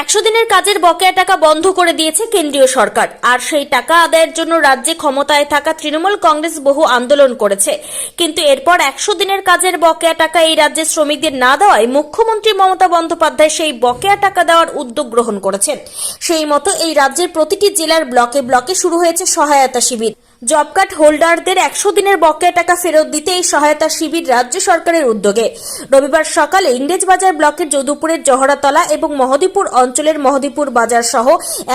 একশো দিনের কাজের বকেয়া টাকা বন্ধ করে দিয়েছে কেন্দ্রীয় সরকার। আর সেই টাকা আদায়ের জন্য রাজ্যে ক্ষমতায় থাকা তৃণমূল কংগ্রেস বহু আন্দোলন করেছে। কিন্তু এরপর একশো দিনের কাজের বকেয়া টাকা এই রাজ্যের শ্রমিকদের না দেওয়ায় মুখ্যমন্ত্রী মমতা বন্দ্যোপাধ্যায় সেই বকেয়া টাকা দেওয়ার উদ্যোগ গ্রহণ করেছেন। সেই মতো এই রাজ্যের প্রতিটি জেলার ব্লকে ব্লকে শুরু হয়েছে সহায়তা শিবির। জব কার্ড হোল্ডারদের একশো দিনের বকেয়া টাকা ফেরত দিতে এই সহায়তা শিবির রাজ্য সরকারের উদ্যোগে। রবিবার সকালে ইংরেজবাজার ব্লকের যদুপুরের জহরাতলা এবং মহদীপুর অঞ্চলের মহদীপুর বাজার সহ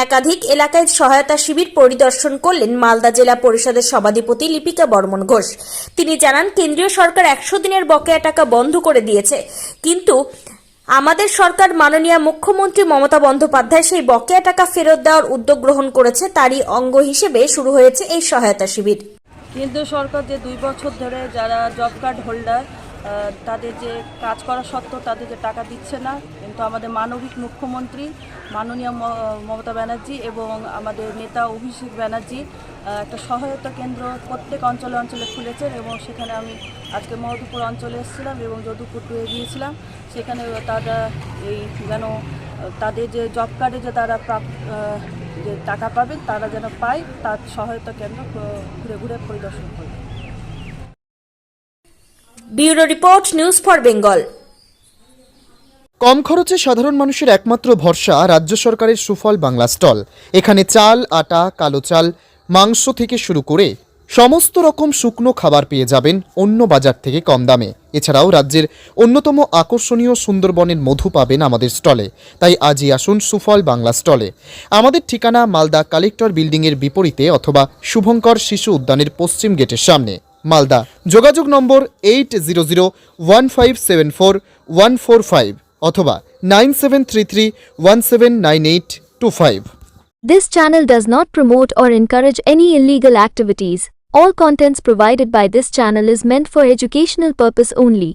একাধিক এলাকায় সহায়তা শিবির পরিদর্শন করলেন মালদা জেলা পরিষদের সভাধিপতি লিপিকা বর্মন ঘোষ। তিনি জানান, কেন্দ্রীয় সরকার একশো দিনের বকেয়া টাকা বন্ধ করে দিয়েছে। কিন্তু আমাদের সরকার মাননীয় মুখ্যমন্ত্রী মমতা বন্দ্যোপাধ্যায় সেই বকেয়া টাকা ফেরত দেওয়ার উদ্যোগ গ্রহণ করেছে, তারই অঙ্গ হিসেবে শুরু হয়েছে এই সহায়তা শিবির। কেন্দ্রীয় সরকার যে দুই বছর ধরে যারা জব কার্ড হোল্ডার তাদের যে কাজ করা সত্ত্বেও তাদের যে টাকা দিচ্ছে না, কিন্তু আমাদের মানবিক মুখ্যমন্ত্রী মাননীয় মমতা ব্যানার্জি এবং আমাদের নেতা অভিষেক ব্যানার্জি একটা সহায়তা কেন্দ্র প্রত্যেক অঞ্চলে অঞ্চলে খুলেছেন এবং সেখানে আমি আজকে মহদুপুর অঞ্চলে এসেছিলাম এবং যদুপুর টুয়ে গিয়েছিলাম। সেখানে তারা এই যেন, তাদের যে জব কার্ডে যে তারা যে টাকা পাবেন, তারা যেন পায়, তার সহায়তা কেন্দ্র ঘুরে ঘুরে পরিদর্শন করবে। Bureau report, news for Bengal. কম খরচে সাধারণ মানুষের একমাত্র ভরসা রাজ্য সরকারের সুফল বাংলা স্টল। এখানে চাল, আটা, কালো চাল, মাংস থেকে শুরু করে সমস্ত রকম শুকনো খাবার পেয়ে যাবেন অন্য বাজার থেকে কম দামে। এছাড়াও রাজ্যের অন্যতম আকর্ষণীয় সুন্দরবনের মধু পাবেন আমাদের স্টলে। তাই আজই আসুন সুফল বাংলা স্টলে। আমাদের ঠিকানা মালদা কালেক্টর বিল্ডিংয়ের বিপরীতে অথবা শুভঙ্কর শিশু উদ্যানের পশ্চিম গেটের সামনে। মালদা যোগাযোগ নম্বর eight zero zero one five seven four one four five অথবা nine seven three three one seven nine eight two five This channel does not promote or encourage any illegal activities. All contents provided by this channel is meant for educational purpose only.